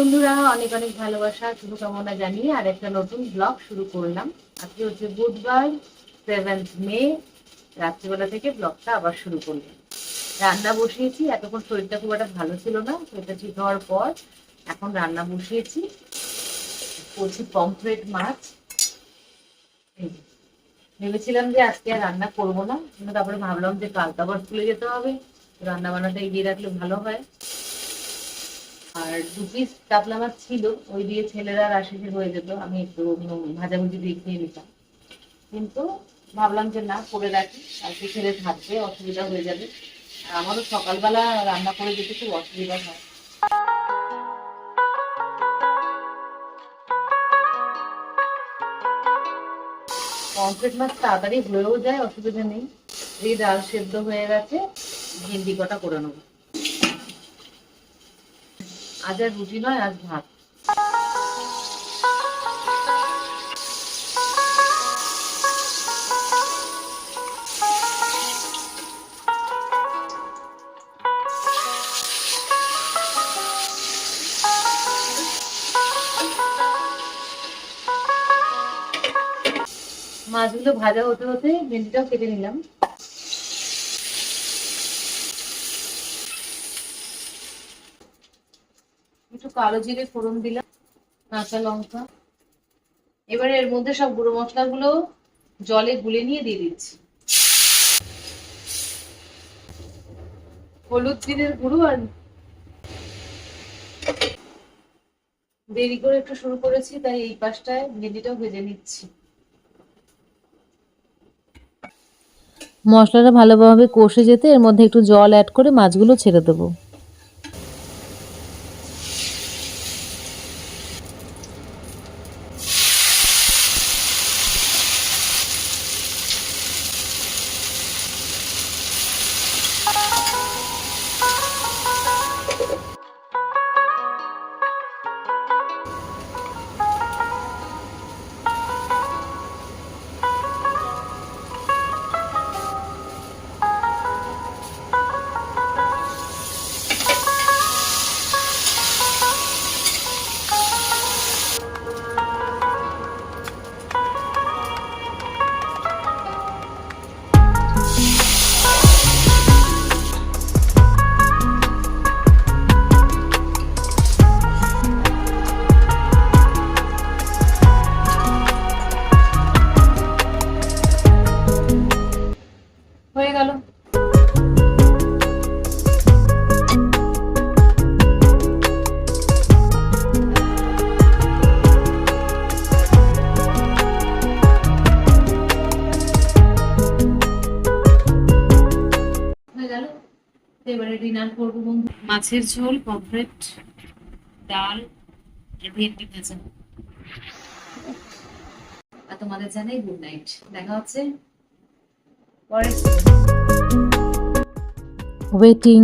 বন্ধুরা, অনেক অনেক ভালোবাসা, শুভকামনা জানিয়ে আর একটা নতুন ব্লগ শুরু করলাম। আজকে হচ্ছে বুধবার সেভেন্থ মে রাত্রিবেলা থেকে ব্লগটা আবার শুরু করলাম। রান্না বসিয়েছি, এতক্ষণ শরীরটা খুব একটা ভালো ছিল না শরীরটা ঠিক হওয়ার পর এখন রান্না বসিয়েছি। করছি পমফ্রেট মাছ। ভেবেছিলাম যে আজকে আর রান্না করব না, কিন্তু তারপরে ভাবলাম যে কালকে আবার স্কুলে যেতে হবে রান্না বান্নাটা এগিয়ে রাখলে ভালো হয়। আর দু পিস কাতলা মাছ ছিল, ওই দিয়ে ছেলেরা আর আশিসের হয়ে যেত, আমি একটু ভাজাভুজি দিয়ে খেয়ে নিতাম। কিন্তু ভাবলাম যে না, করে রাখি আজকে ছেলে থাকবে, অসুবিধা হয়ে যাবে। আর আমারও সকালবেলা রান্না করে যেতে খুব অসুবিধা হয়। পমফ্রেট মাছ তাড়াতাড়ি হয়েও যায়, অসুবিধা নেই। এই ডাল সেদ্ধ হয়ে গেছে, ভেন্ডি কটা করে নেব। আজ আর রুটি নয় আজ ভাত। মাছগুলো ভাজা হতে হতে ভেন্ডিটাও কেটে নিলাম। একটু কালো জিরে, ফোড়ন দিলাম, কাঁচা লঙ্কা। এবারে এর মধ্যে সব গুঁড়ো মশলাগুলো জলে গুলে নিয়ে দিয়ে দিচ্ছি। হলুদ জিরের গুঁড়ো আর দেরি করে একটু শুরু করেছি, তাই এই পাশটায় ভেন্ডিটাও ভেজে নিচ্ছি। মশলাটা ভালোভাবে কষে যেতে এর মধ্যে একটু জল অ্যাড করে মাছগুলো ছেড়ে দেবো। এবারে ডিনার করব বন্ধু। মাছের ঝোল পমফ্রেট ডাল ভেন্ডি ভাজা। আর তোমাদের জানাই গুড নাইট দেখা হচ্ছে পরে ওয়েটিং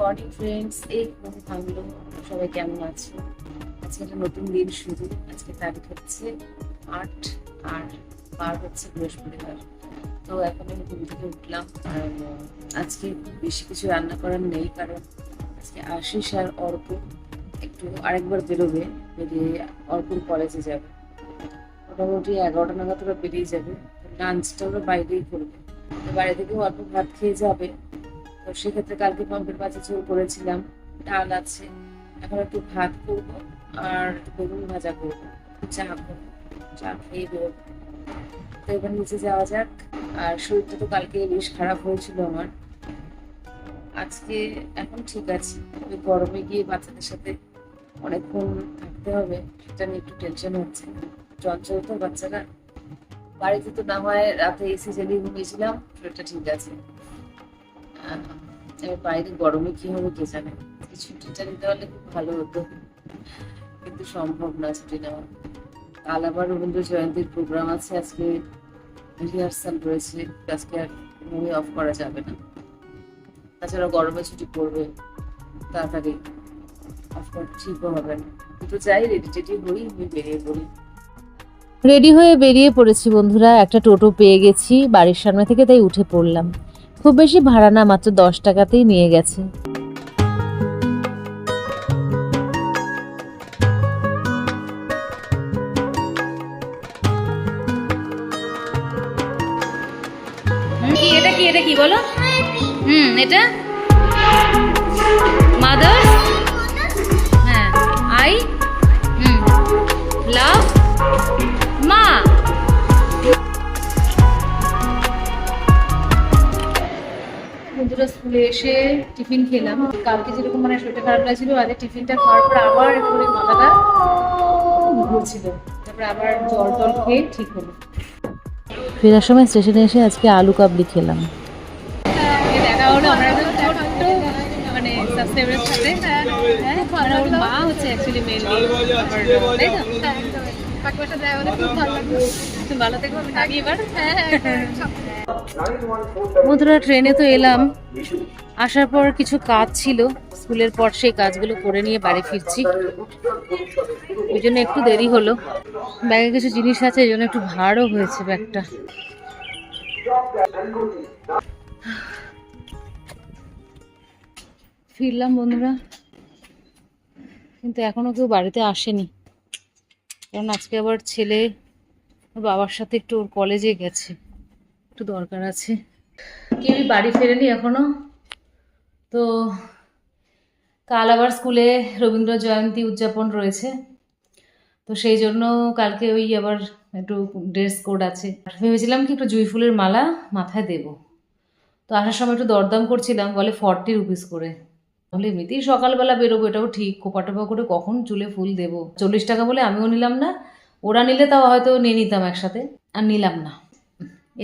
মর্নিং ফ্রেন্ডস এই ঘুম ভাঙলো সবাই কেমন আছো? আজকে একটা নতুন দিন শুরু। আজকে তারিখ হচ্ছে আট আর বার হচ্ছে বৃহস্পতিবার। তো এখন আমি ঘুম থেকে উঠলাম আজকে বেশি কিছু রান্না করার নেই, কারণ আজকে আশিস আর একটু আরেকবার বেরোবে, বেরিয়ে কলেজে যাবে। মোটামুটি এগারোটা নাগাদ ওরা বেরিয়ে যাবে লাঞ্চটা ওরা বাইরেই করবে। তো বাড়ি থেকে অল্প ভাত খেয়ে যাবে। তো সেক্ষেত্রে কালকে পাম্পের মাছের ঝোল করেছিলাম, ডাল আছে। এখন একটু ভাত করব আর বেগুন ভাজা করব, চা করব, চা খেয়ে বেরোবো। তো এবার নিচে যাওয়া যাক। আর শরীরটা তো কালকে বেশ খারাপ হয়েছিল আমার। আজকে এখন ঠিক আছে। তবে গরমে গিয়ে বাচ্চাদের সাথে অনেকক্ষণ থাকতে হবে, সেটা নিয়ে একটু টেনশন হচ্ছে। চঞ্চল তো বাচ্চারা। বাড়িতে তো না হয় রাতে এসি চালিয়ে ঘুমিয়েছিলাম, শরীরটা ঠিক আছে। এবার বাইরে গরমে কি হবে কে জানে। ছুটিটা নিতে পারলে খুব ভালো হতো। কিন্তু সম্ভব না ছুটি নেওয়া। কাল আবার রবীন্দ্র জয়ন্তীর প্রোগ্রাম আছে, আজকে রিহার্সাল রয়েছে, আজকে আর মুভি অফ করা যাবে না। তাছাড়া গরমে ছুটি পড়বে, তাড়াতাড়ি অফ করা ঠিকও হবে না। কিন্তু চাই রেডি টেডি হই, আমি বেরিয়ে পড়ি। রেডি হয়ে বেরিয়ে পড়েছি বন্ধুরা, একটা টোটো পেয়ে গেছি বাড়ির সামনে থেকে, তাই উঠে পড়লাম। খুব বেশি ভাড়া না, মাত্র দশ টাকাতেই নিয়ে গেছে। কি এটা কি বলো? হুম, এটা? মাদার হ্যাঁ আই হুম লাভ মা? বন্ধুরা স্কুলে এসে টিফিন খেলাম। কালকে যেরকম মানে শরীরটা খারাপ লাগছিল আজ টিফিনটা খাওয়ার পর আবার একটু মাথাটা ঘুরছিল। তারপরে আবার জল টল খেয়ে ঠিক হলো। ফেরার সময় স্টেশনে এসে আজকে আলু কাবলি খেলাম। দেখা হলো আমরা মানে সাবস্ক্রাইবারের সাথে হ্যাঁ ওর মা হচ্ছে অ্যাকচুয়ালি মেনলি তাই তো? তুমি ভালো থেকো আমি থাকি এবার। বন্ধুরা ট্রেনে তো এলাম। আসার পর কিছু কাজ ছিল। স্কুলের পর সেই কাজগুলো করে নিয়ে বাড়ি ফিরছি। ওই জন্য একটু দেরি হলো। ব্যাগে কিছু জিনিস আছে, এই জন্য একটু ভারও হয়েছে ব্যাগটা। ফিরলাম বন্ধুরা। কিন্তু এখনও কেউ বাড়িতে আসেনি। কারণ আজকে আবার ছেলে বাবার সাথে একটু ওর কলেজে গেছে। একটু দরকার আছে। কেউই বাড়ি ফেরেনি এখনও। তো কাল আবার স্কুলে রবীন্দ্র জয়ন্তী উদযাপন রয়েছে। তো সেই জন্য কালকে ওই আবার একটু ড্রেস কোড আছে। ভেবেছিলাম কি একটু জুই ফুলের মালা মাথায় দেব। তো আসার সময় একটু দরদাম করছিলাম, বলে ফর্টি রুপিস করে। তাহলে এমনিতেই সকালবেলা বেরোবো, এটাও ঠিক। কোপা টোপা করে কখন চুলে ফুল দেবো? চল্লিশ টাকা বলে আমিও নিলাম না। ওরা নিলে তাও হয়তো নিয়ে নিতাম একসাথে, আর নিলাম না।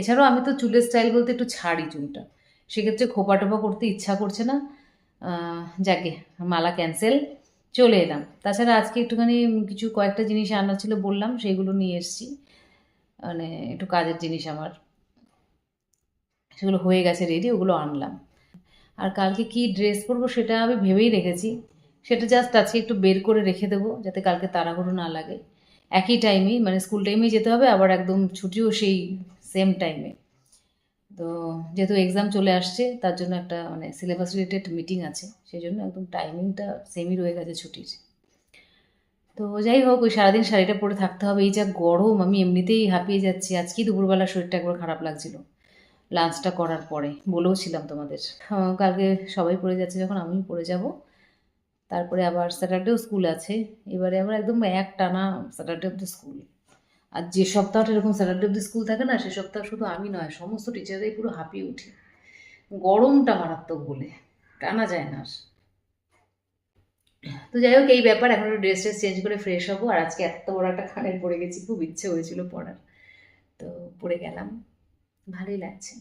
এছাড়াও আমি তো চুলের স্টাইল বলতে একটু ছাড়ি চুলটা। সেক্ষেত্রে খোপা টোপা করতে ইচ্ছা করছে না। যাকে, মালা ক্যান্সেল চলে এলাম। তাছাড়া আজকে একটুখানি কিছু কয়েকটা জিনিস আনা ছিল বললাম, সেগুলো নিয়ে এসেছি। মানে একটু কাজের জিনিস আমার। সেগুলো হয়ে গেছে রেডি ওগুলো আনলাম। আর কালকে কি ড্রেস পরবো সেটা আমি ভেবেই রেখেছি। সেটা জাস্ট আজকে একটু বের করে রেখে দেবো, যাতে কালকে তাড়াহুড়ো না লাগে। একই টাইমেই মানে স্কুল টাইমেই যেতে হবে, আবার একদম ছুটিও সেই সেম টাইমে তো যেহেতু এক্সাম চলে আসছে তার জন্য একটা মানে সিলেবাস রিলেটেড মিটিং আছে সেই জন্য একদম টাইমিংটা সেমই রয়ে গেছে ছুটির। তো যাই হোক ওই সারাদিন শাড়িটা পরে থাকতে হবে। এই যা গরম আমি এমনিতেই হাঁপিয়ে যাচ্ছি। আজকেই দুপুরবেলা শরীরটা একবার খারাপ লাগছিল লাঞ্চটা করার পরে। বলেও ছিলাম তোমাদের। আহ, কালকে সবাই পড়ে যাচ্ছে যখন আমিও পড়ে যাব। তারপরে আবার স্যাটারডেও স্কুল আছে। এবারে আবার একদম এক টানা স্যাটারডে অব্দি স্কুল আর যে সপ্তাহটা এরকম স্যাটারডে অব্দি স্কুল থাকে না, সে সপ্তাহ শুধু আমি নয়, সমস্ত টিচাররাই পুরো হাঁপিয়ে উঠি। গরমটা মারাত্মক বলে, টানা যায় না আর। তো যাই হোক, এই ব্যাপার, এখন ড্রেস ট্রেস চেঞ্জ করে ফ্রেশ হব, আর আজকে এত বড় একটা খানের পরে গেছি, খুব ইচ্ছে হয়েছিল পড়ার তো পরে গেলাম, ভালোই লাগছে।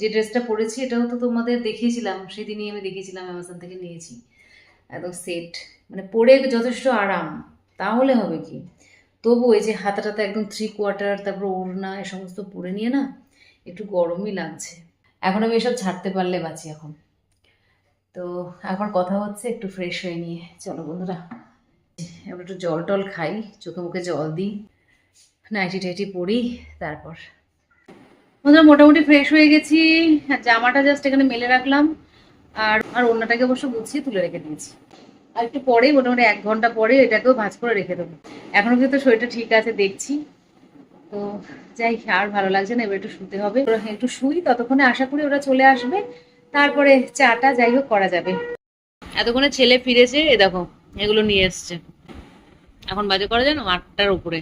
যে ড্রেসটা পরেছি, এটাও তো তোমাদের দেখিয়েছিলাম, সেদিনই আমি দেখিয়েছিলাম অ্যামাজন থেকে নিয়েছি। একদম সেট মানে পরে যথেষ্ট আরাম, তাহলে হবে কি? তবু এই যে হাতাটাতে একদম থ্রি কোয়ার্টার তারপর ওড়না, এ সমস্ত পরে নিয়ে না একটু গরমই লাগছে। এখন আমি এসব ছাড়তে পারলে বাঁচি এখন। তো এখন কথা হচ্ছে একটু ফ্রেশ হয়ে নিয়ে। চলো বন্ধুরা, এবার একটু জল টল খাই, চোখে মুখে জল দিই, নাইটি টাইটি পরি, তারপর। বন্ধুরা, মোটামুটি ফ্রেশ হয়ে গেছি। আর জামাটা জাস্ট এখানে মেলে রাখলাম। আর আর অন্যটাকে অবশ্য গুছিয়ে তুলে রেখে দিয়েছি। আর একটু পরে মোটামুটি এক ঘণ্টা পরে এটাকেও ভাঁজ করে রেখে দেবো। এখনও কিন্তু শরীরটা ঠিক আছে, দেখছি। তো যাই, আর ভালো লাগছে না, এবার একটু শুতে হবে। একটু শুই, ততক্ষণে আশা করি ওরা চলে আসবে। তারপরে চাটা যাই হোক করা যাবে। এতক্ষণে ছেলে ফিরেছে, এ দেখো, এগুলো নিয়ে এসছে। এখন বাজে করা যায় না আটটার উপরে।